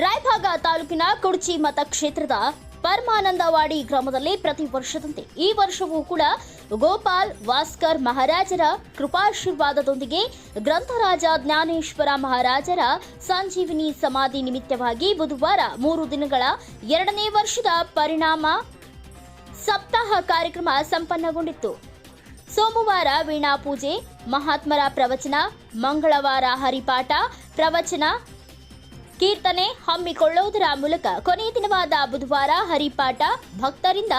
ರಾಯಭಾಗ ತಾಲೂಕಿನ ಕುಡ್ಚಿ ಮತಕ್ಷೇತ್ರದ ಪರಮಾನಂದವಾಡಿ ಗ್ರಾಮದಲ್ಲಿ ಪ್ರತಿ ವರ್ಷದಂತೆ ಈ ವರ್ಷವೂ ಕೂಡ ಗೋಪಾಲ್ ವಾಸ್ಕರ್ ಮಹಾರಾಜರ ಕೃಪಾಶೀರ್ವಾದದೊಂದಿಗೆ ಗ್ರಂಥರಾಜ ಜ್ಞಾನೇಶ್ವರ ಮಹಾರಾಜರ ಸಂಜೀವಿನಿ ಸಮಾಧಿ ನಿಮಿತ್ತವಾಗಿ ಬುಧವಾರ ಮೂರು ದಿನಗಳ ಎರಡನೇ ವರ್ಷದ ಪರಿಣಾಮ ಸಪ್ತಾಹ ಕಾರ್ಯಕ್ರಮ ಸಂಪನ್ನಗೊಂಡಿತ್ತು. ಸೋಮವಾರ ವೀಣಾ ಪೂಜೆ ಮಹಾತ್ಮರ ಪ್ರವಚನ, ಮಂಗಳವಾರ ಹರಿಪಾಠ, ಪ್ರವಚನ ಕೀರ್ತನೆ ಹಮ್ಮಿಕೊಳ್ಳುವುದರ ಮೂಲಕ ಕೊನೆಯ ದಿನವಾದ ಬುಧವಾರ ಹರಿಪಾಠ ಭಕ್ತರಿಂದ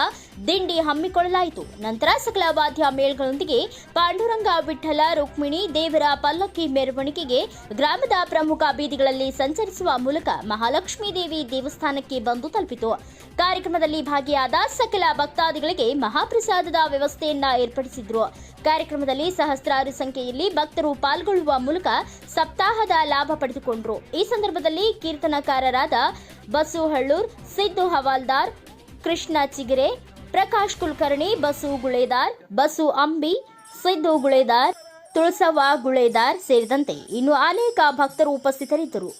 ದಿಂಡಿ ಹಮ್ಮಿಕೊಳ್ಳಲಾಯಿತು. ನಂತರ ಸಕಲ ವಾದ್ಯ ಮೇಳಗಳೊಂದಿಗೆ ಪಾಂಡುರಂಗ ವಿಠಲ, ರುಕ್ಮಿಣಿ, ದೇವರ ಪಲ್ಲಕ್ಕಿ ಮೆರವಣಿಗೆಗೆ ಗ್ರಾಮದ ಪ್ರಮುಖ ಬೀದಿಗಳಲ್ಲಿ ಸಂಚರಿಸುವ ಮೂಲಕ ಮಹಾಲಕ್ಷ್ಮೀ ದೇವಿ ದೇವಸ್ಥಾನಕ್ಕೆ ಬಂದು ತಲುಪಿತು. ಕಾರ್ಯಕ್ರಮದಲ್ಲಿ ಭಾಗಿಯಾದ ಸಕಲ ಭಕ್ತಾದಿಗಳಿಗೆ ಮಹಾಪ್ರಸಾದದ ವ್ಯವಸ್ಥೆಯನ್ನ ಏರ್ಪಡಿಸಿದ್ರು. ಕಾರ್ಯಕ್ರಮದಲ್ಲಿ ಸಹಸ್ರಾರು ಸಂಖ್ಯೆಯಲ್ಲಿ ಭಕ್ತರು ಪಾಲ್ಗೊಳ್ಳುವ ಮೂಲಕ ಸಪ್ತಾಹದ ಲಾಭ ಪಡೆದುಕೊಂಡ್ರು. ಈ ಸಂದರ್ಭದಲ್ಲಿ ಕೀರ್ತನಕಾರರಾದ ಬಸು ಹಳ್ಳೂರ್ ಸಿದ್ದು ಹವಾಲ್ದಾರ್, ಕೃಷ್ಣ ಚಿಗರೆ ಪ್ರಕಾಶ್ ಕುಲಕರ್ಣಿ, ಬಸು ಗುಳೇದಾರ್, ಬಸು ಅಂಬಿ, ಸಿದ್ದು ಗುಳೇದಾರ್ ತುಳಸವ ಗುಳೇದಾರ್ ಸೇರಿದಂತೆ ಇನ್ನು ಅನೇಕ ಭಕ್ತರು ಉಪಸ್ಥಿತರಿದ್ದರು.